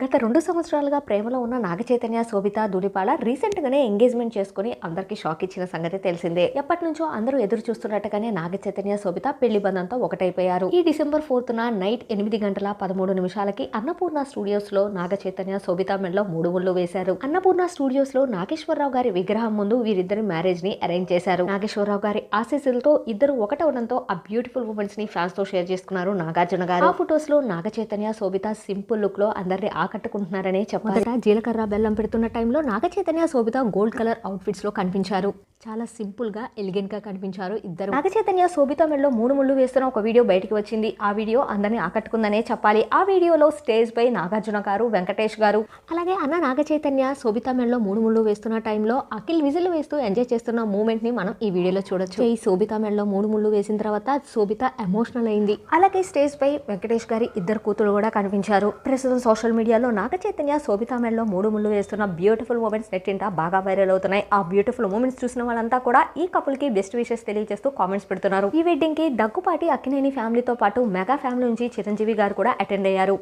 గత రెండు సంవత్సరాలుగా ప్రేమలో ఉన్న నాగచైతన్య శోభిత ధూళిపాల రీసెంట్ గానే ఎంగేజ్మెంట్ చేసుకుని అందరికీ షాక్ ఇచ్చిన సంగతి తెలిసిందే. ఎప్పటి నుంచో అందరూ ఎదురు చూస్తున్నట్టుగానే నాగ చైతన్య శోభిత పెళ్ళి బంధంతో ఒకటైపోయారు. ఈ డిసెంబర్ ఫోర్త్ న నైట్ ఎనిమిది గంటల పదమూడు నిమిషాలకి అన్నపూర్ణ స్టూడియోస్లో నాగ చైతన్య శోభిత మెడలో మూడు ముళ్ళు వేశారు. అన్నపూర్ణ స్టూడియోస్లో నాగేశ్వరరావు గారి విగ్రహం ముందు వీరిద్దరి మ్యారేజ్ని అరేంజ్ చేశారు. నాగేశ్వరరావు గారి ఆశీస్సులతో ఇద్దరు ఒకటవడంతో ఆ బ్యూటిఫుల్ ఉమెన్స్ని ఫ్యాన్స్తో షేర్ చేసుకున్నారు నాగార్జున గారు. ఆ ఫొటోస్లో నాగచైతన్య శోభిత సింపుల్ లుక్లో అందరిని ఆకట్టుకుంటున్నారనే చెప్పాలి. జీలకర్ర బెల్లం పెడుతున్న టైంలో నాగ చైతన్య శోభిత గోల్డ్ కలర్ అవుట్ఫిట్స్లో కనిపించారు. చాలా సింపుల్గా ఎలిగెంట్గా కనిపించారు ఇద్దరు. నాగ చైతన్య శోభిత మెడలో మూడు ముళ్ళు వేస్తున్న ఒక వీడియో బయటికి వచ్చింది. ఆ వీడియో అందరిని ఆకట్టుకుందనే చెప్పాలి. ఆ వీడియోలో స్టేజ్ పై నాగార్జున గారు వెంకటేష్ గారు అలాగే అన్న నాగ చైతన్య శోభిత మెడలో మూడు ముళ్ళు వేస్తున్న టైంలో అఖిల్ విజిల్ వేస్తూ ఎంజాయ్ చేస్తున్న మూమెంట్ని మనం ఈ వీడియోలో చూడొచ్చు. ఈ శోభిత మెడలో మూడు ముళ్ళు వేసిన తర్వాత శోభిత ఎమోషనల్ అయింది. అలాగే స్టేజ్ పై వెంకటేష్ గారి ఇద్దరు కూతురు కూడా కనిపించారు. ప్రస్తుతం సోషల్ మీడియాలో నాగ చైతన్య శోభిత మెడలో మూడు ముళ్ళు వేస్తున్న బ్యూటిఫుల్ మూమెంట్స్ నెట్టింట బాగా వైరల్ అవుతున్నాయి. ఆ బ్యూటిఫుల్ మూమెంట్స్ చూసిన వాళ్ళంతా కూడా ఈ కపుల్కి బెస్ట్ విషెస్ తెలియజేస్తూ కామెంట్స్ పెడుతున్నారు. ఈ వెడ్డింగ్కి దగ్గుపాటి అక్కినేని ఫ్యామిలీతో పాటు మెగా ఫ్యామిలీ నుంచి చిరంజీవి గారు కూడా అటెండ్ అయ్యారు.